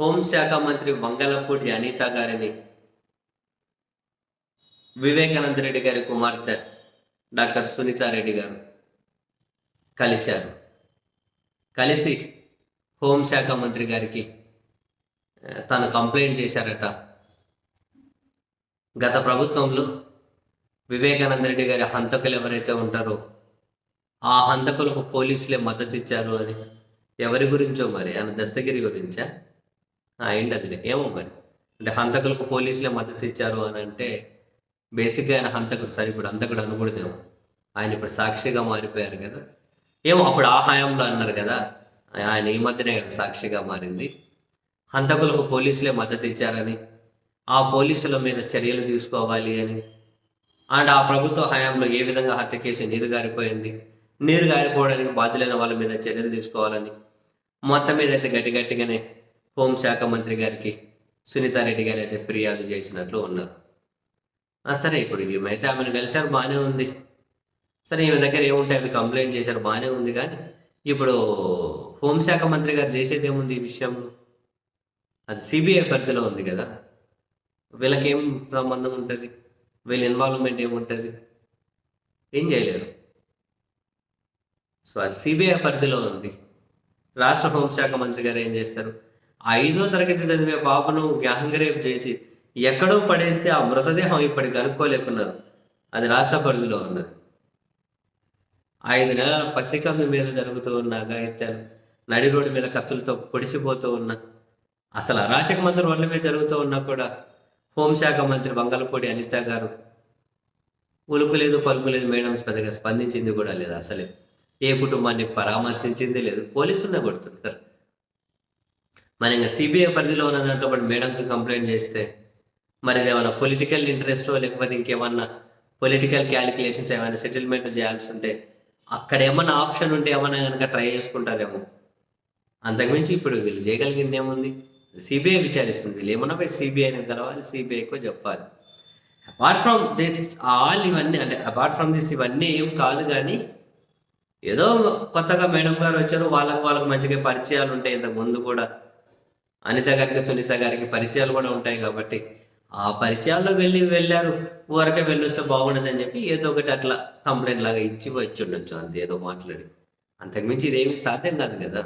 హోంశాఖ మంత్రి వంగలపూడి అనిత గారిని వివేకానంద రెడ్డి గారి కుమార్తె డాక్టర్ సునీతారెడ్డి గారు కలిశారు. కలిసి హోంశాఖ మంత్రి గారికి తను కంప్లైంట్ చేశారట. గత ప్రభుత్వంలో వివేకానంద రెడ్డి గారి హంతకులు ఎవరైతే ఉంటారో ఆ హంతకులకు పోలీసులే మద్దతు ఇచ్చారు అని ఎవరి గురించో మరి? ఆయన దస్తగిరి గురించా? అయింది అదిలే ఏమో మరి. అంటే హంతకులకు పోలీసులే మద్దతు ఇచ్చారు అని అంటే బేసిక్గా ఆయన హంతకుడు. సరే ఇప్పుడు హంతకుడు అనకూడదేమో. ఆయన ఇప్పుడు సాక్షిగా మారిపోయారు కదా. ఏమో అప్పుడు ఆ హయాంలో అన్నారు కదా. ఆయన ఈ మధ్యనే కదా సాక్షిగా మారింది. హంతకులకు పోలీసులే మద్దతు ఇచ్చారని ఆ పోలీసుల మీద చర్యలు తీసుకోవాలి అని. అండ్ ఆ ప్రభుత్వ హయాంలో ఏ విధంగా హత్య కేసు నీరు గారిపోయింది నీరు గారిపోవడానికి బాధ్యులైన వాళ్ళ మీద చర్యలు తీసుకోవాలని. మొత్తం మీద అయితే గట్టి గట్టిగానే హోంశాఖ మంత్రి గారికి సునీతారెడ్డి గారు అయితే ఫిర్యాదు చేసినట్లు ఉన్నారు. సరే ఇప్పుడు ఈమెయితే ఆమెను కలిశారు బాగానే ఉంది. సరే ఈమె దగ్గర ఏముంటాయి? అవి కంప్లైంట్ చేశారు బాగానే ఉంది కానీ ఇప్పుడు హోంశాఖ మంత్రి గారు చేసేది ఏముంది ఈ విషయంలో? అది సిబిఐ పరిధిలో ఉంది కదా. వీళ్ళకేం సంబంధం ఉంటుంది? వీళ్ళ ఇన్వాల్వ్మెంట్ ఏముంటుంది? ఏం చేయలేరు. సో అది సిబిఐ పరిధిలో ఉంది. రాష్ట్ర హోంశాఖ మంత్రి గారు ఏం చేస్తారు? ఐదో తరగతి చదివే బాబును గ్యాంగ్ రేప్ చేసి ఎక్కడో పడేస్తే ఆ మృతదేహం ఇప్పటికి కనుక్కోలేకున్నారు. అది రాష్ట్ర పరిధిలో ఉన్నది. ఐదు నెలల పసికందు మీద జరుగుతూ ఉన్న అఘాయిత్యాలు నడి రోడ్డు మీద కత్తులతో పొడిచిపోతూ ఉన్న అసలు అరాచక మంత్రి రోడ్ల మీద జరుగుతూ ఉన్నా కూడా హోంశాఖ మంత్రి బంగళపూడి అనిత గారు ఉలుకు లేదు పలుకు లేదు మేడం పెద్దగా స్పందించింది కూడా లేదు అసలే. ఏ కుటుంబాన్ని పరామర్శించింది లేదు పోలీసులనే కొడుతున్నారు మరి ఇంకా సిబిఐ పరిధిలో ఉన్న దాంట్లో మరి మేడంకి కంప్లైంట్ చేస్తే మరి ఏమైనా పొలిటికల్ ఇంట్రెస్ట్ లేకపోతే ఇంకేమన్నా పొలిటికల్ క్యాలిక్యులేషన్స్ ఏమైనా సెటిల్మెంట్ చేయాల్సి ఉంటే అక్కడ ఏమన్నా ఆప్షన్ ఉంటే ఏమన్నా కనుక ట్రై చేసుకుంటారేమో. అంతకుమించి ఇప్పుడు వీళ్ళు చేయగలిగింది ఏముంది? సిబిఐ విచారిస్తుంది. వీళ్ళు ఏమన్నా పోయి సిబిఐని కలవాలి సిబిఐకో చెప్పాలి. అపార్ట్ ఫ్రమ్ దిస్ ఆల్ ఇవన్నీ అంటే అపార్ట్ ఫ్రమ్ దిస్ ఇవన్నీ ఏం కాదు కానీ ఏదో కొత్తగా మేడం గారు వచ్చారు వాళ్ళకి వాళ్ళకి మంచిగా పరిచయాలు ఉంటాయి ఇంతకు ముందు కూడా అనిత గారికి సునీత గారికి పరిచయాలు కూడా ఉంటాయి కాబట్టి ఆ పరిచయాల్లో వెళ్ళి వెళ్ళారు. ఊరకే వెళ్ళొస్తే బాగుండదని చెప్పి ఏదో ఒకటి అట్లా కంప్లైంట్ లాగా ఇచ్చి వచ్చి ఉండొచ్చు అంతే ఏదో మాట్లాడి. అంతకుమించి ఇదేమి సాధ్యం కాదు కదా.